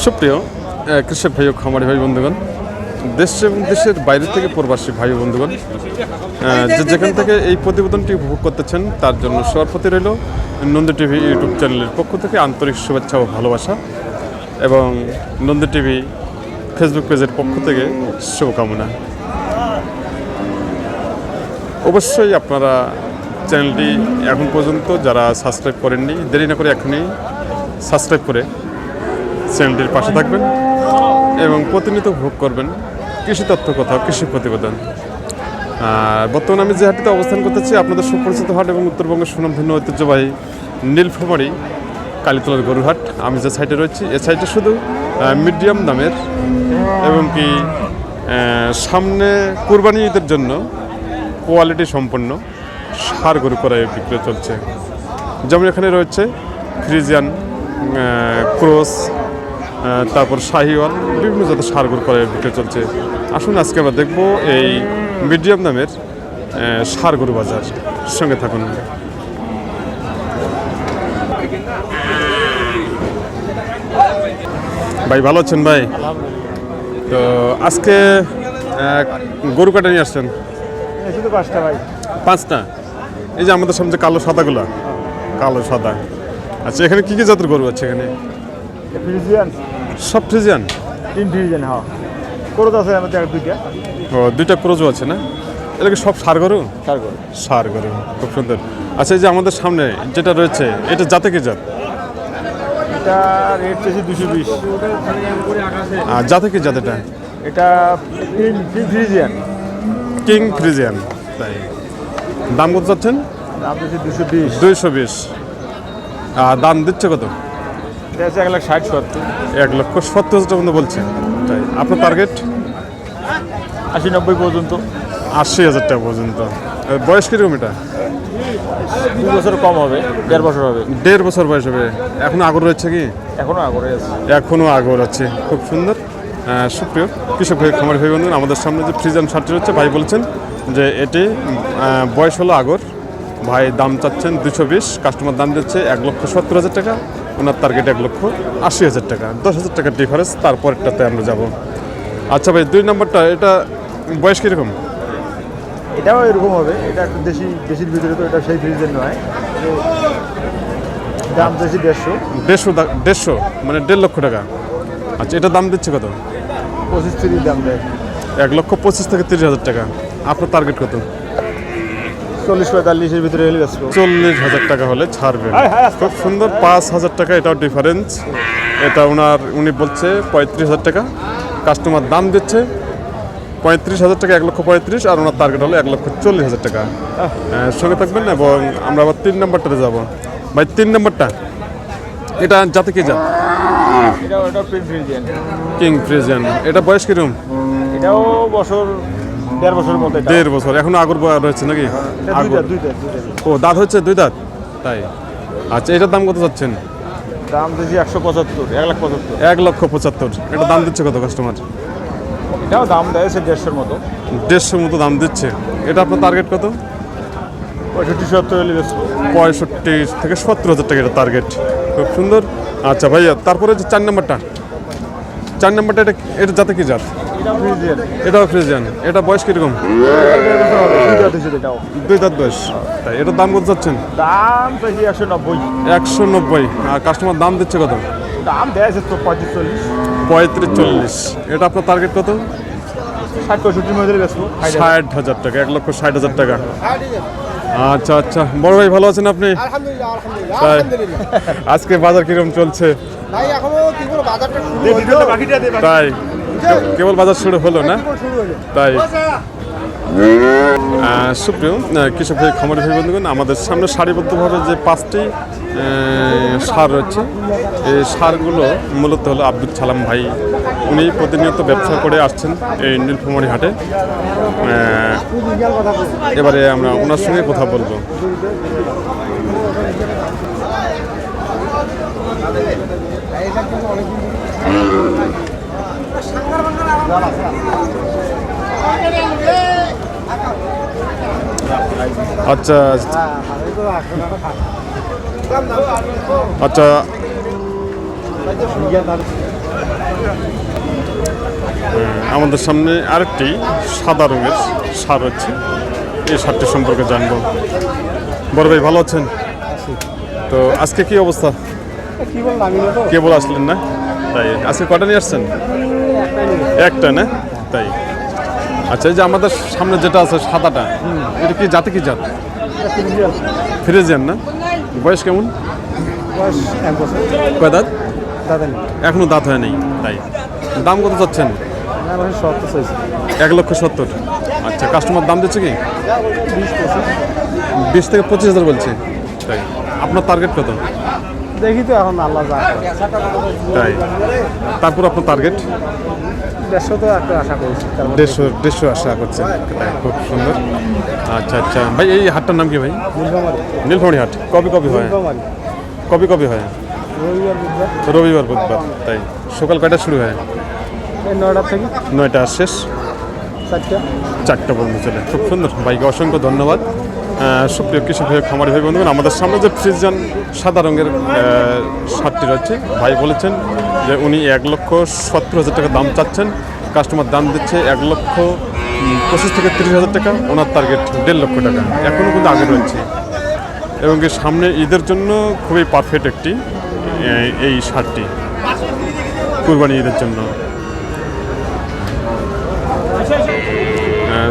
সুপ্রিয় কৃষক ভাই ও খামারি ভাই বন্ধুগণ, দেশ এবং দেশের বাইরে থেকে প্রবাসী ভাই বন্ধুগণ যে যেখান থেকে এই প্রতিবেদনটি উপভোগ করতেছেন, তার জন্য সবার প্রতি রইল নন্দী টিভি ইউটিউব চ্যানেলের পক্ষ থেকে আন্তরিক শুভেচ্ছা ও ভালোবাসা এবং নন্দী টিভি ফেসবুক পেজের পক্ষ থেকে শুভকামনা। অবশ্যই আপনারা চ্যানেলটি এখন পর্যন্ত যারা সাবস্ক্রাইব করেননি, দেরি না করে এখনই সাবস্ক্রাইব করে চ্যানেলটির পাশে থাকবেন এবং প্রতিনিয়ত ভোগ করবেন কৃষি তথ্য কথা কৃষি প্রতিবেদন। আর বর্তমানে আমি যে হাটটিতে অবস্থান করতেছি, আপনাদের সুপরিচিত হাট এবং উত্তরবঙ্গের সুনামধন্য ঐতিহ্যবাহী নীলফামারি কালীতলার গরুহাট আমি যে সাইডে রয়েছি, এ সাইডে শুধু মিডিয়াম দামের এবং কি সামনে কোরবানি ঈদের জন্য কোয়ালিটি সম্পন্ন সার গরু করাই বিক্রয় চলছে। যেমন এখানে রয়েছে ফ্রিজিয়ান ক্রস তারপর শাহিওয়াল বিভিন্ন জাতের সার গরু করাই বিক্রয় চলছে। আসুন আজকে আমরা দেখব এই মিডিয়াম দামের আহ, সার গরু বাজার। সঙ্গে থাকুন। ভাই ভালো আছেন ভাই? তো আজকে গরু কাটা নিয়ে আসছেন? পাঁচটা ভাই। পাঁচটা? এই যে আমাদের সামনে কালো সাদাগুলা। কালো সাদা। আচ্ছা এখানে কি কি জাতের গরু আছে এখানে? ফ্রিজিয়ান সব ফ্রিজিয়ান তিন ফ্রিজিয়ান হ্যাঁ। করত আছে আমাদের দুইটা। ও দুইটা ক্রোজও আছে না? এটা কি সব সার গরু চার করে সার গরু খুব সুন্দর। আচ্ছা এই যে আমাদের সামনে যেটা রয়েছে এটা জাতে কি জাত? এটা রেট চেয়েছি দুশো বিশ। আর জাতে কি জাত এটা? এটা তিন ফ্রিজিয়ান কিং ফ্রিজিয়ান তাই। দাম কত চাচ্ছেন? দাম চেয়েছি দুশো বিশ। দুইশো বিশ। আর দাম দিচ্ছে কত? এক লাখ ষাট সত্তর। এক লক্ষ সত্তর হাজার বলছে। তাই আপনার টার্গেট আশি নব্বই পর্যন্ত। আশি হাজার টাকা পর্যন্ত। বয়স কীরকম এটা? বছর কম হবে দেড় বছর হবে। দেড় বছর বয়স হবে। এখনও আগর রয়েছে কি? এখনও আগরে আছে। এখনও আগর আছে। খুব সুন্দর। সুপ্রিয় কৃষক ভাই খামার ভাই বন্ধুন আমাদের সামনে যে ফ্রিজান শার্টটি রয়েছে ভাই বলছেন যে এটি বয়স হলো আগর। ভাই দাম চাচ্ছেন দুশো বিশ কাস্টমার দাম দিচ্ছে এক লক্ষ সত্তর হাজার টাকা। ওনার টার্গেট এক লক্ষ আশি হাজার টাকা দশ হাজার টাকার ডিফারেন্স তারপরেরটাতে আমরা যাব। আচ্ছা ভাই দুই নম্বরটা এটা বয়স কীরকম? এটাও এরকম হবে এটা একটু দেশি দেশির ভিতরে তো এটা সেই ফ্রিজিয়ান নয়। দাম চেয়েছি দেড়শো। দেড়শো দেড়শো মানে দেড় লক্ষ টাকা। আচ্ছা এটা দাম দিচ্ছে কত? পঁচিশ তিরিশ দাম দেয়। এক লক্ষ পঁচিশ থেকে তিরিশ হাজার টাকা। আপনার টার্গেট কত? চল্লিশ পঁয়তাল্লিশের ভিতরে এলে বেসবো চল্লিশ হাজার টাকা হলে ছাড়বে। হ্যাঁ, হ্যাঁ, খুব সুন্দর পাঁচ হাজার টাকা এটাও ডিফারেন্স এটা ওনার উনি বলছে পঁয়ত্রিশ হাজার টাকা। কাস্টমার দাম দিচ্ছে পঁয়ত্রিশ হাজার টাকা এক লক্ষ পঁয়ত্রিশ আর ওনার টার্গেট হলো এক লক্ষ চল্লিশ হাজার টাকা। আহ, সঙ্গে থাকবেন এবং আমরা আবার তিন নম্বরটাতে যাব। ভাই তিন নম্বরটা। এটা যাতে কি যা এটাও এটাও প্রিন্ট ফ্রিজিয়ান কিং ফ্রিজিয়ান এটা বয়স কীরকম? এটাও বছর দেড় বছরের মধ্যে দেড় বছর। এখনও আগর বয় রয়েছে নাকি? দুইটা ও দাঁত হচ্ছে দুই দাঁত? তাই। আচ্ছা এটার দাম কত চাচ্ছেন? দাম দিয়েছি একশো পঁচাত্তর এক লাখ পঁচাত্তর। এক লক্ষ পঁচাত্তর। এটা দাম দিচ্ছে কত কাস্টমার এটাও দাম দেয় সে দেড়শোর মতো। দেড়শোর মতো দাম দিচ্ছে। এটা আপনার টার্গেট কত? পঁয়ষট্টি সত্তর পঁয়ষট্টি থেকে সত্তর হাজার টাকা এটা টার্গেট খুব সুন্দর। আচ্ছা ভাইয়া তারপরে যে চার নম্বরটা। চার নম্বরটা এটা এটা যাতে কি জাত? এটা ফ্রিজিয়ান এটাও ফ্রিজিয়ান। এটা বয়স কীরকম? দুই দাঁত বয়স। তাই এটার দাম কত চাচ্ছেন? দাম একশো নব্বই। একশো নব্বই আর কাস্টমার দাম দিচ্ছে কত? দাম দেয় তো পঁয়ত্রিশ চল্লিশ। পঁয়ত্রিশ চল্লিশ এটা আপনার টার্গেট কত? ষাট পঁয়ষট্টির মধ্যে ষাট হাজার টাকা এক লক্ষ ষাট হাজার টাকা। আচ্ছা আচ্ছা। বড় ভাই ভালো আছেন আপনি? আজকে বাজার কীরকম চলছে? ভাই এখনও কি বলব বাজারটা শুরু হলো বাকিটা দিয়ে তাই? কেবল বাজার শুরু হলো না? তাই? সুপ্রিয় কৃষক ভাই খামারি ভাই বন্ধুগণ আমাদের সামনে সারিবদ্ধভাবে যে পাঁচটি সার রয়েছে এই সারগুলো মূলত হলো আব্দুল সালাম ভাই উনি প্রতিনিয়ত ব্যবসা করে আসছেন এই নীলফামারি হাটে। এবারে আমরা ওনার সঙ্গে কথা বলব। আচ্ছা আচ্ছা। আমাদের সামনে আরেকটি সাদা রঙের সার হচ্ছে এই সারটি সম্পর্কে জানব। বড় ভাই ভালো আছেন? তো আজকে কি অবস্থা? কেবল আসলেন না? তাই আজকে কটা নিয়ে আসছেন? একটা না? তাই। আচ্ছা এই যে আমাদের সামনে যেটা আছে সাদাটা এটা কি জাতে কি জাত? ফিরেজিয়ান না? বয়স কেমন? কয় দাঁত? এখনও দাঁত হয় নাই তাই। দাম কত চাচ্ছেন? এক লক্ষ সত্তর। আচ্ছা কাস্টমার দাম দিচ্ছে কি? বিশ থেকে পঁচিশ হাজার বলছে। তাই আপনার টার্গেট কত? দেখি তো এখন আল্লাহ তাই তারপর আপনার টার্গেট দেড়শো তো একটা আশা করেছি। দেড়শো দেড়শো আশা করছেন। তাই খুব সুন্দর। আচ্ছা আচ্ছা। ভাই এই হাটটার নাম কি ভাই? নীলফামারি। হাট। কবে কবে হয়? কবে কবে হয়? রবিবার বুধবার। রবিবার বুধবার। তাই সকাল কয়টা শুরু হয়? এই নয়টার থেকে? নয়টা শেষ। চারটা? চারটা পর্যন্ত চলে। খুব সুন্দর। ভাইকে অসংখ্য ধন্যবাদ। সুপ্রিয় কৃষক ভাই খামারি ভাই বন্ধুগণ আমাদের সামনে যে ফ্রিজান সাদা রঙের শার্টটি রয়েছে ভাই বলেছেন যে উনি এক লক্ষ সত্তর হাজার টাকা দাম চাচ্ছেন। কাস্টমার দাম দিচ্ছে এক লক্ষ পঁচিশ থেকে তিরিশ হাজার টাকা। ওনার টার্গেট দেড় লক্ষ টাকা। এখনও কিন্তু আগে রয়েছে। এবং কি সামনে ঈদের জন্য খুবই পারফেক্ট একটি এই- এই শার্টটি কুরবানি ঈদের জন্য।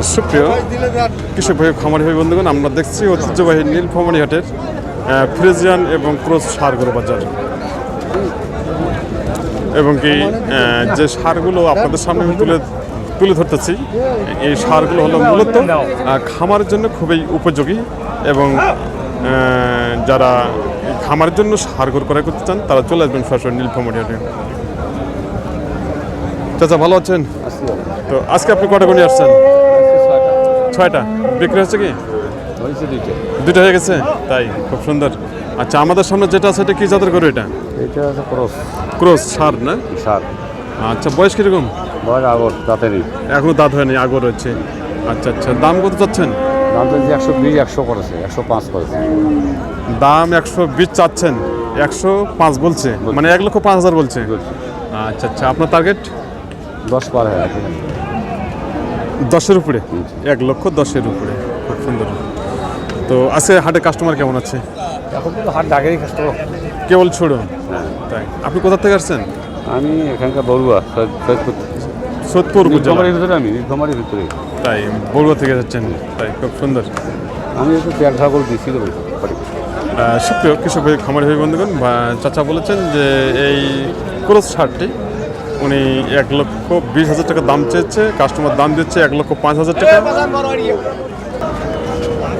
সুপ্রিয় কৃষক ভাই খামারি ভাই বন্ধুগণ আমরা দেখছি ঐতিহ্যবাহী নীলফামারী হাটের ফ্রিজিয়ান এবং ক্রোস সারগুলো বাজার। এবং কি যে সারগুলো আপনাদের সামনে আমি তুলে তুলে ধরতেছি এই সারগুলো হলো মূলত খামারের জন্য খুবই উপযোগী এবং যারা খামারের জন্য সারগুলো ক্রয় করতে চান তারা চলে আসবেন সরাসরি নীলফামারী হাটে চাচা ভালো আছেন? তো আজকে আপনি কটা করে আসছেন? ছয়টা। বিক্রি হচ্ছে কি? দুটো হয়ে গেছে? তাই খুব সুন্দর। আচ্ছা আমাদের সামনে যেটা আছে এটা কি জাতের গরু এটা? এটা হচ্ছে ক্রস। ক্রস সার না? সার। আচ্ছা বয়স কীরকম? বয়স আগর এখনও দাঁত হয়নি আগর রয়েছে আচ্ছা আচ্ছা দাম কত চাচ্ছেন? দাম তো একশো বিশ একশো করেছে একশো পাঁচ করেছে। দাম একশো বিশ চাচ্ছেন একশো পাঁচ বলছে। মানে এক লক্ষ পাঁচ হাজার বলছে। আচ্ছা আচ্ছা আপনার টার্গেট দশ পার হয়ে দশের উপরে? এক লক্ষ দশের উপরে। খুব সুন্দর। তো আজকে হাটে কাস্টমার কেমন আছে? এখন কিন্তু হাট ডাকেরই কাস্টমার কেবল ছোড়ো তাই আপনি কোথা থেকে আসছেন? আমি এখানকার বড়ুয়া সোদপুর নীলফামারির ভিতরে আমি নীলফামারির ভিতরে। তাই বড়ুয়া থেকে যাচ্ছেন। তাই খুব সুন্দর। আমি একটু তেল করে দিয়েছি সুপ্রিয় কৃষক ভাই খামারি ভাই বন্ধুগণ বা চাচা বলেছেন যে এই ক্রস শার্টটি উনি এক লক্ষ বিশ হাজার টাকা দাম চেয়েছে কাস্টমার দাম দিচ্ছে এক লক্ষ পাঁচ হাজার টাকা।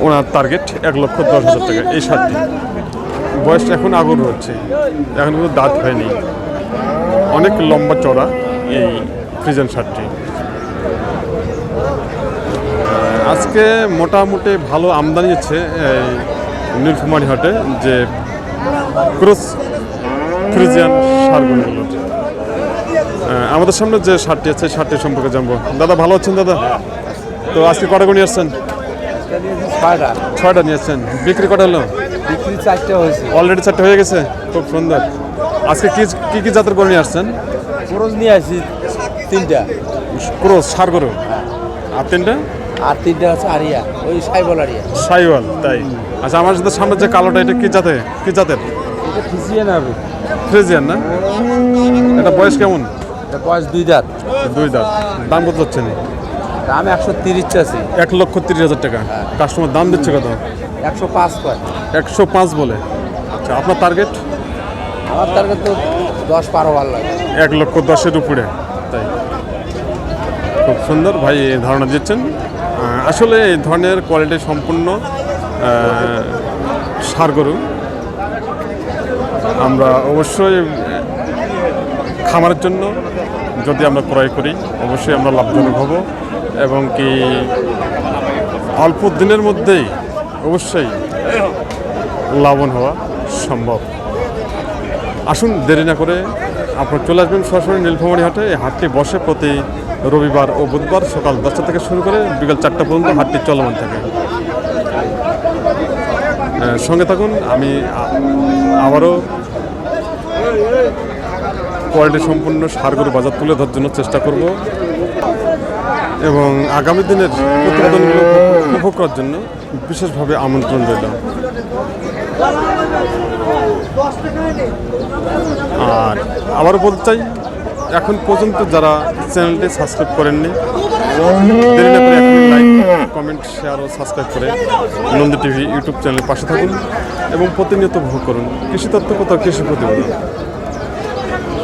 ওনার টার্গেট এক লক্ষ দশ হাজার টাকা, এই শার্টটি বয়সটা এখন আগর হচ্ছে, এখন কিন্তু দাঁত হয়নি। অনেক লম্বা চড়া এই ফ্রিজেন শার্টটি। আজকে মোটামুটি ভালো আমদানি হচ্ছে এই নীলফুমারি হাটে যে ক্রস ফ্রিজিয়ান সারগুলোর আমাদের সামনে যে শার্টটি আছে শার্টটি সম্পর্কে জানব। দাদা ভালো আছেন দাদা? তো আজকে কটা নিয়ে আসছেন? ছয়টা। ছয়টা নিয়ে আসছেন। বিক্রি কটা হলো? বিক্রি চারটে হয়েছে। অলরেডি চারটে হয়ে গেছে? খুব সুন্দর। আজকে কি কি কি জাতের করে নিয়ে আসছেন? খরচ নিয়ে আসি তিনটা। ক্রোজ সার গরু? আর তিনটা? আর তিনটা হচ্ছে আরিয়া ওই সাইবল আরিয়া। সাইওয়াল তাই। আচ্ছা আমার সাথে সামনে যে কালোটা এটা কি জাতের? কি জাতের? এটা ফিসিয়ে না হবে। ফ্রিজিয়ান না? এটা বয়স কেমন? বয়স দুই দাঁত। দুই দাঁত। দাম কত হচ্ছে না দাম একশো তিরিশ চাষি এক লক্ষ তিরিশ হাজার টাকা। কাস্টমার দাম দিচ্ছে কত? একশো পাঁচ কয়। একশো পাঁচ বলে। আচ্ছা আপনার টার্গেট আমার টার্গেট তো দশ বারো ভালো লাগে। এক লক্ষ দশের উপরে। তাই। খুব সুন্দর। ভাই এই ধারণা দিচ্ছেন। আসলে এই ধরনের কোয়ালিটি সম্পূর্ণ সার গরু। আমরা অবশ্যই খামারের জন্য যদি আমরা ক্রয় করি, অবশ্যই আমরা লাভজনক হব এবং কি অল্প দিনের মধ্যেই অবশ্যই লাভবান হওয়া সম্ভব। আসুন দেরি না করে আপনার চলে আসবেন সরাসরি নীলফামারী হাটে। এই হাটটি বসে প্রতি রবিবার ও বুধবার সকাল দশটা থেকে শুরু করে বিকাল চারটা পর্যন্ত হাটটি চলমান থাকে। সঙ্গে থাকুন, আমি আবারও কোয়ালিটি সম্পূর্ণ সারগরু বাজার তুলে ধরার জন্য চেষ্টা করব এবং আগামী দিনের উপভোগ করার জন্য বিশেষভাবে আমন্ত্রণ রইল। আর আবারও বলতে চাই, এখন পর্যন্ত যারা চ্যানেলটি সাবস্ক্রাইব করেননি কমেন্ট শেয়ার ও সাবস্ক্রাইব করে নন্দী টিভি ইউটিউব চ্যানেলের পাশে থাকুন এবং প্রতিনিয়ত উপভোগ করুন। কৃষি তত্ত্ব কোথাও কৃষি প্রতিবেদন।